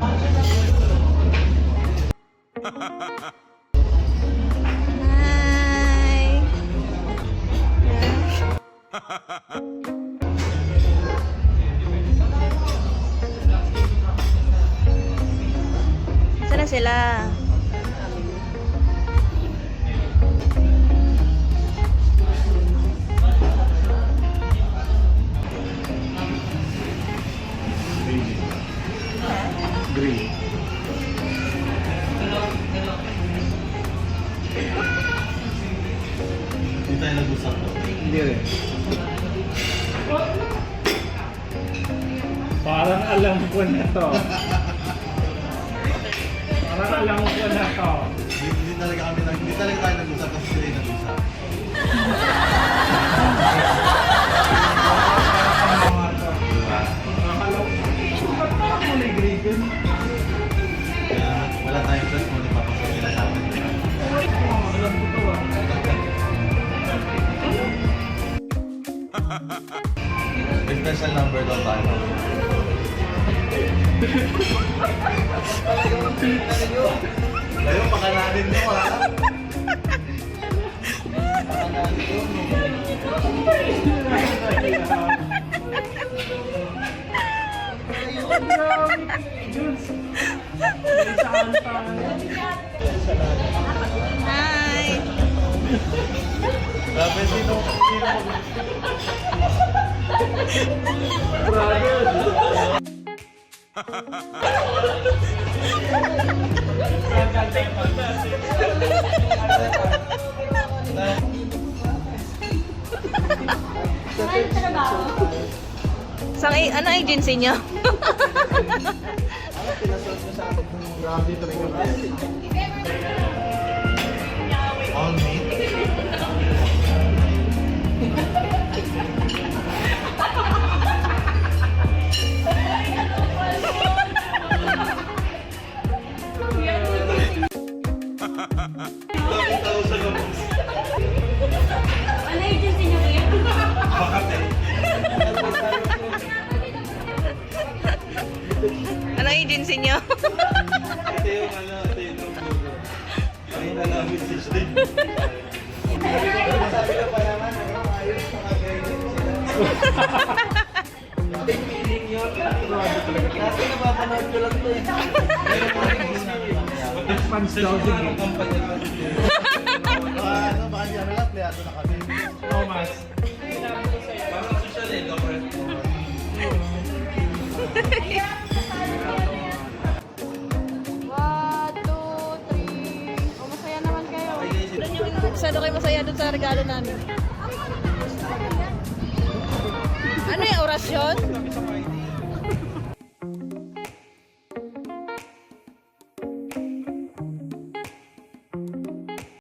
Hi! Saan na sila? Nag-usap to. Hindi rin. Parang alam ko na to. Parang alam ko na to. Hindi, talaga kami nag May special number daw tayo. Kayo, pakalanin nyo ha. Pakalanin nyo. Jules. May saan Sang, ano agency nyo? Grabe talaga. Ano agency niyo kuya? Bakit eh? Ano agency? Ito yung ano, ito yung number. Ayun na message din. Sabi ko pa naman, ano, ayos, mga ganyan sila. Kasi napapanood ko lang to eh. Fans daw. Ah, ano, baka di ano lang, pleyado na kami. Thomas. Parang social eh, kayo. Masyado kayo masaya dun sa regalo namin. Ano yung orasyon?